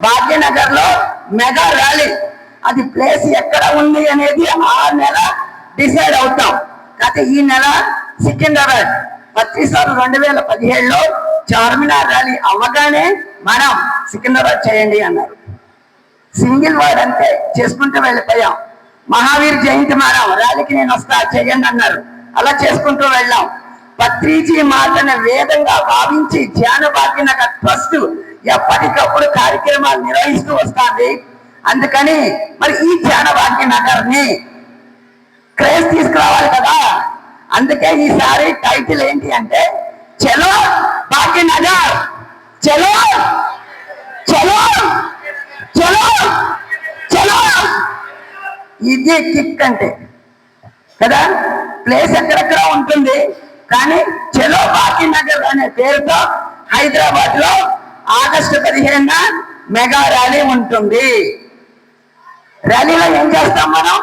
భాగ్యనగర్లో mega rally. అది place ఎక్కడ ఉంది అనేది ఆ నెల డిసైడ్ అవుతాం. అయితే ఈ నెల సికింద్రాబాద్ ప్రతిసారి రెండు వేల పదిహేడులో చార్మినార్ ర్యాలీ అవ్వగానే మనం సికింద్రాబాద్ చేయండి అన్నారు. సింగిల్ వర్డ్ అంతే చేసుకుంటూ వెళ్ళిపోయాం. మహావీర్ జయంతి మారాం. ర్యాలీకి నేను వస్తా చేయండి అన్నారు. అలా చేసుకుంటూ వెళ్ళాం. పత్రిజీ మాటను వేదంగా భావించి ధ్యాన భాగ్యనగర్ ట్రస్ట్ ఎప్పటికప్పుడు కార్యక్రమాలు నిర్వహిస్తూ వస్తుంది. అందుకని మరి ఈ ధ్యాన నగర్ని క్రేజ్ తీసుకురావాలి కదా. అందుకే ఈసారి టైటిల్ ఏంటి అంటే చలో భాగ్యనగర్ చలో చలో చలో చలో. ఇది కిక్ అంటే కదా? ప్లేస్ ఎక్కడెక్కడ ఉంటుంది. కానీ చలో నగర్ అనే పేరుతో హైదరాబాద్లో ఆగస్టు పదిహేనున మెగా ర్యాలీ ఉంటుంది. ర్యాలీలో ఏం చేస్తాం మనం?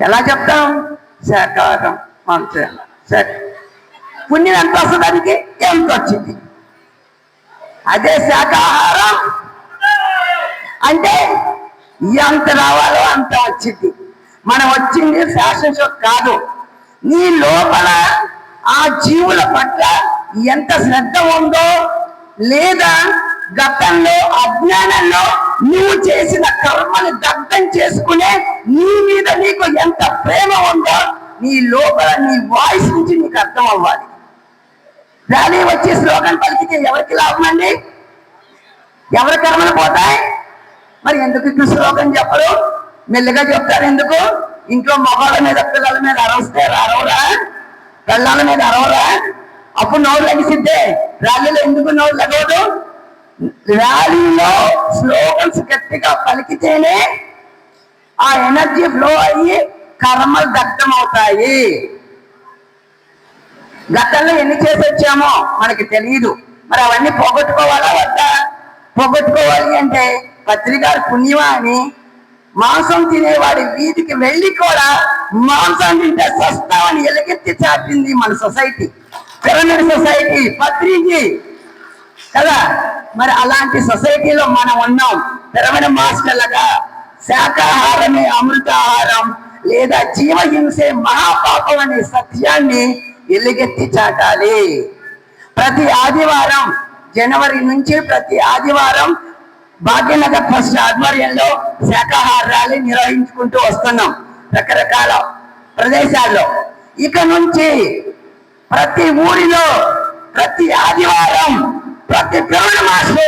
ఎలా చెప్తాం? శాకాహారం మాంసం సరే. పుణ్యం ఎంత వస్తుందానికి ఎంత వచ్చింది? అదే శాకాహారం అంటే ఎంత రావాలో అంత వచ్చింది. మనం వచ్చింది ఫ్యాషన్ కాదు. నీ లోపల ఆ జీవుల పట్ల ఎంత శ్రద్ధ ఉందో లేదా గతంలో అజ్ఞానంలో నువ్వు చేసిన కర్మని దగ్ధం చేసుకునే నీ మీద నీకు ఎంత ప్రేమ ఉందో నీ లోపల నీ వాయిస్ నుంచి నీకు అర్థం అవ్వాలి. ర్యాలీ వచ్చే శ్లోకం పలికితే ఎవరికి లాభం అండి? ఎవరి కర్మలు పోతాయి? మరి ఎందుకు ఇటు శ్లోకం చెప్పరు? మెల్లగా చెప్తారు ఎందుకు? ఇంట్లో మగవాళ్ళ మీద పిల్లల మీద అరవస్తే అరవరా? పిల్లల మీద అరవరా? అప్పుడు నోరు లగిసిద్దే. ర్యాలీలో ఎందుకు నోరు లగవదు ర్యాలీలో స్లోగన్స్ గట్టిగా పలికితేనే ఆ ఎనర్జీ ఫ్లో అయ్యి కర్మలు దగ్ధమవుతాయి. గతంలో ఎన్ని చేసి వచ్చామో మనకి తెలియదు మరి అవన్నీ పోగొట్టుకోవాలా వద్దా? పోగొట్టుకోవాలి అంటే పత్రికారు పుణ్యమా అని? మాంసం తినేవాడి వీధికి వెళ్ళి కూడా మాంసం తింటే సస్తామని ఎలుగెత్తి చాటింది మన సొసైటీ. పిరమిడ్ సొసైటీ పత్రిజీ కదా? మరి అలాంటి సొసైటీలో మనం ఉన్నాం. పిరమిడ్ మాస్టర్లుగా శాకాహారమే అమృతాహారం లేదా జీవహింసే మహాపాపం అనే సత్యాన్ని ఎలుగెత్తి చాటాలి. ప్రతి ఆదివారం జనవరి నుంచి ప్రతి ఆదివారం భాగ్యనగర్ ట్రస్ట్ ఆధ్వర్యంలో శాఖాహార ర్యాలీ నిర్వహించుకుంటూ వస్తున్నాం. రకరకాల ప్రదేశాల్లో. ఇక నుంచి ప్రతి ఊరిలో ప్రతి ఆదివారం ప్రతి పిల్లల మాసు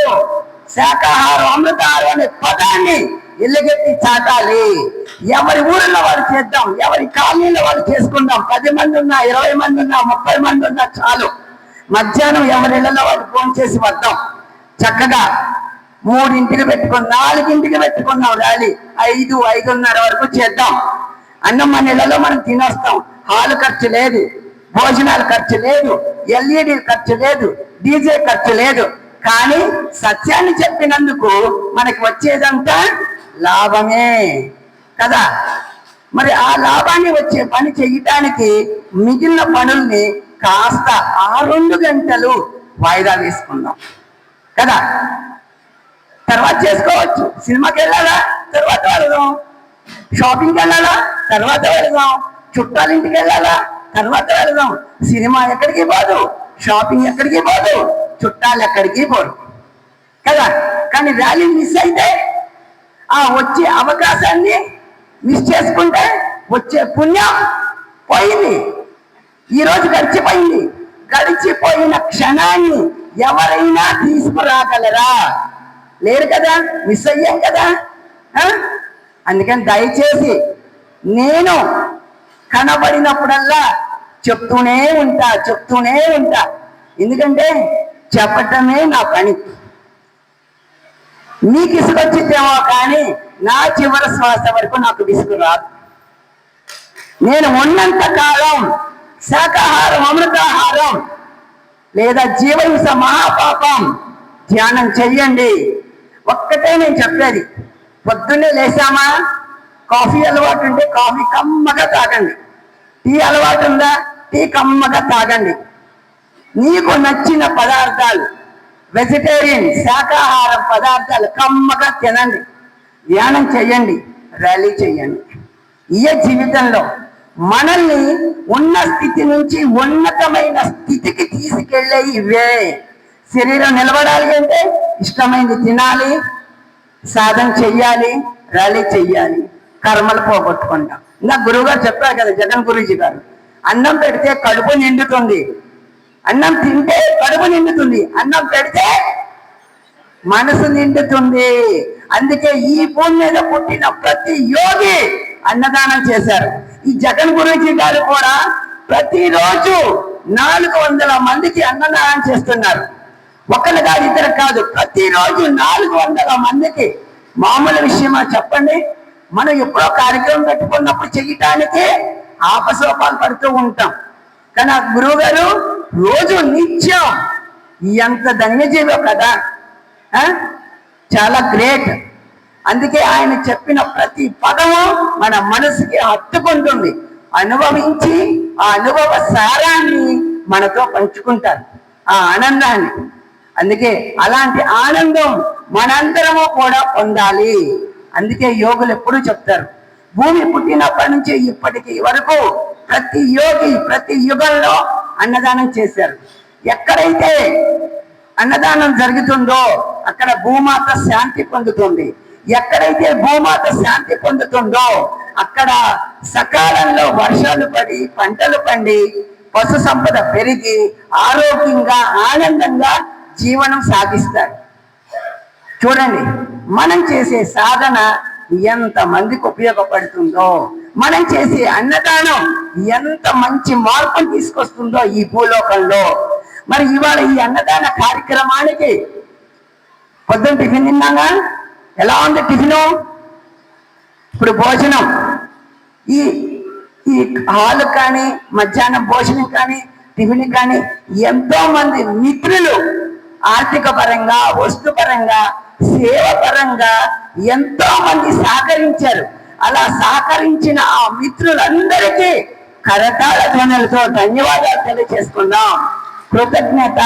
శాకాహారం అమృతాహారం అనే పదాన్ని ఎల్లుగెత్తి చాటాలి. ఎవరి ఊరిలో వాళ్ళు చేద్దాం ఎవరి కాలనీలో వాళ్ళు చేసుకుందాం. పది మంది ఉన్నా ఇరవై మంది ఉన్నా ముప్పై మంది ఉన్నా చాలు. మధ్యాహ్నం ఎవరి ఇళ్ళలో వాళ్ళు ఫోన్ చేసి వద్దాం. చక్కగా మూడింటికి పెట్టుకుని నాలుగింటికి పెట్టుకున్నాం ర్యాలీ. ఐదు ఐదున్నర వరకు చేద్దాం. అన్నం మన ఇళ్ళలో మనం తినొస్తాం. హాలు ఖర్చు లేదు. భోజనాలు ఖర్చు లేదు ఎల్ఈడి ఖర్చు లేదు డీజే ఖర్చు లేదు. కానీ సత్యాన్ని చెప్పినందుకు మనకి వచ్చేదంతా లాభమే కదా? మరి ఆ లాభాన్ని వచ్చే పని చేయటానికి మిగిలిన పనుల్ని కాస్త ఆ రెండు గంటలు వాయిదా వేసుకుందాం కదా? తర్వాత చేసుకోవచ్చు. సినిమాకి వెళ్ళాలా? తర్వాత వెళదాం. షాపింగ్కి వెళ్ళాలా? తర్వాత వెళదాం. చుట్టాలింటికి వెళ్ళాలా? తర్వాత వెళదాం. సినిమా ఎక్కడికి పోదు? షాపింగ్ ఎక్కడికి పోదు? చుట్టాలు ఎక్కడికి పోరు? కదా? కానీ ర్యాలీ మిస్ అయితే ఆ వచ్చే అవకాశాన్ని మిస్ చేసుకుంటే వచ్చే పుణ్యం పోయింది. ఈరోజు గడిచిపోయింది. గడిచిపోయిన క్షణాన్ని ఎవరైనా తీసుకురాగలరా? లేరు కదా? మిస్ అయ్యాం కదా? అందుకని దయచేసి నేను కనబడినప్పుడల్లా చెప్తూనే ఉంటా చెప్తూనే ఉంటా. ఎందుకంటే చెప్పటమే నా పని. నీకు ఇసుకొచ్చిద్దేమో కానీ నా చివరి శ్వాస వరకు నాకు విసుగు రాదు. నేను ఉన్నంత కాలం శాకాహారం అమృతాహారం లేదా జీవహింస మహాపాపం ధ్యానం చెయ్యండి. ఒక్కటే నేను చెప్పేది. పొద్దున్నే లేసామా కాఫీ అలవాటు ఉంటే కాఫీ కమ్మగా తాగండి. టీ అలవాటు ఉందా? టీ కమ్మగా తాగండి. నీకు నచ్చిన పదార్థాలు వెజిటేరియన్ శాకాహార పదార్థాలు కమ్మగా తినండి. ధ్యానం చేయండి ర్యాలీ చేయండి. ఈ జీవితంలో మనల్ని ఉన్న స్థితి నుంచి ఉన్నతమైన స్థితికి తీసుకెళ్ళే ఇవే. శరీరం నిలబడాలి అంటే ఇష్టమైంది తినాలి సాధన చెయ్యాలి ర్యాలీ చెయ్యాలి. కర్మలు పోగొట్టుకుంటాం. ఇంకా గురువు గారు చెప్పారు కదా జగన్ గురూజీ గారు. అన్నం పెడితే కడుపు నిండుతుంది. అన్నం తింటే కడుపు నిండుతుంది. అన్నం పెడితే మనసు నిండుతుంది. అందుకే ఈ భూమి మీద పుట్టిన ప్రతి యోగి అన్నదానం చేశారు. ఈ జగన్ గురించి గారు కూడా ప్రతిరోజు నాలుగు వందల మందికి అన్నదానం చేస్తున్నారు. ఒకరు కాదు ఇద్దరు కాదు ప్రతిరోజు నాలుగు వందల మందికి. మామూలు విషయమా చెప్పండి? మనం ఎప్పుడో కార్యక్రమం పెట్టుకున్నప్పుడు చెయ్యటానికి ఆపశోపాలు పడుతూ ఉంటాం. కానీ ఆ గురువు గారు రోజు నిత్యం ఎంత ధన్యజీవో కదా చాలా గ్రేట్. అందుకే ఆయన చెప్పిన ప్రతి పదము మన మనసుకి హత్తుకుంటుంది. అనుభవించి ఆ అనుభవ సారాన్ని మనతో పంచుకుంటారు. ఆ ఆనందాన్ని. అందుకే అలాంటి ఆనందం మనందరము కూడా పొందాలి. అందుకే యోగులు ఎప్పుడూ చెప్తారు. భూమి పుట్టినప్పటి నుంచి ఇప్పటికి వరకు ప్రతి యోగి ప్రతి యుగంలో అన్నదానం చేశారు. ఎక్కడైతే అన్నదానం జరుగుతుందో అక్కడ భూమాత శాంతి పొందుతుంది. ఎక్కడైతే భూమాత శాంతి పొందుతుందో అక్కడ సకాలంలో వర్షాలు పడి పంటలు పండి పశు సంపద పెరిగి ఆరోగ్యంగా ఆనందంగా జీవనం సాగిస్తారు. చూడండి మనం చేసే సాధన ఎంత మందికి ఉపయోగపడుతుందో మనం చేసే అన్నదానం ఎంత మంచి మార్పును తీసుకొస్తుందో ఈ భూలోకంలో. మరి ఇవాళ ఈ అన్నదాన కార్యక్రమానికి పొద్దున్న టిఫిన్ తిన్నాగా? ఎలా ఉంది టిఫిను? ఇప్పుడు భోజనం. ఈ ఈ హాలు కానీ మధ్యాహ్నం భోజనం కానీ టిఫిన్ కానీ ఎంతో మంది మిత్రులు ఆర్థిక పరంగా వస్తుపరంగా సేవపరంగా సేవ పరంగా ఎంతో మంది సహకరించారు. అలా సహకరించిన ఆ మిత్రులందరికీ కరతాళ ధ్వనులతో ధన్యవాదాలు తెలియజేసుకుందాం. కృతజ్ఞత.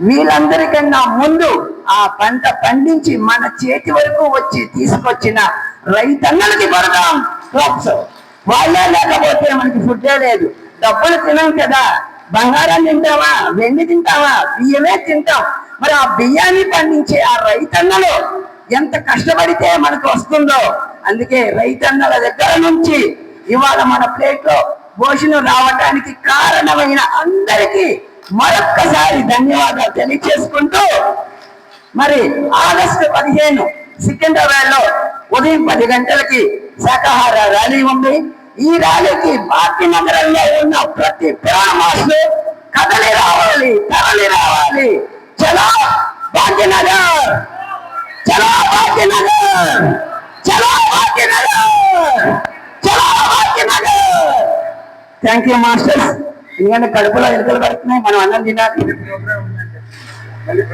వీళ్ళందరికన్నా ముందు ఆ పంట పండించి మన చేతి వరకు వచ్చి తీసుకొచ్చిన రైతన్నలకి కొడదాం క్రాప్స్ వాళ్ళే లేకపోతే మనకి ఫుడ్డే లేదు. డబ్బులు తినం కదా. బంగారం తింటావా? వెండి తింటావా? బియ్యమే తింటాం. మరి ఆ బియ్యాన్ని పండించే ఆ రైతన్నలు ఎంత కష్టపడితే మనకు వస్తుందో అందుకే రైతన్నల దగ్గర నుంచి ఇవాళ మన ప్లేట్లో భోజనం రావటానికి కారణమైన అందరికీ మరొక్కసారి ధన్యవాదాలు తెలియచేసుకుంటూ మరి ఆగస్టు పదిహేను సికింద్రాబాద్లో ఉదయం పది గంటలకి శాకాహార ర్యాలీ ఉంది. ఈ ర్యాలీకి భాగ్యనగరంలో ఉన్న ప్రతి ప్రాణమాసులు కదలి రావాలి తరలి రావాలి. చలో భాగ్యనగర్! చలో భాగ్యనగర్! చలో భాగ్యనగర్! చలో భాగ్యనగర్! థ్యాంక్ యూ మాస్టర్స్ ఎందుకంటే కడుపులో ఎలుకలు పడుతున్నాయి మనం అన్నం తినాలి.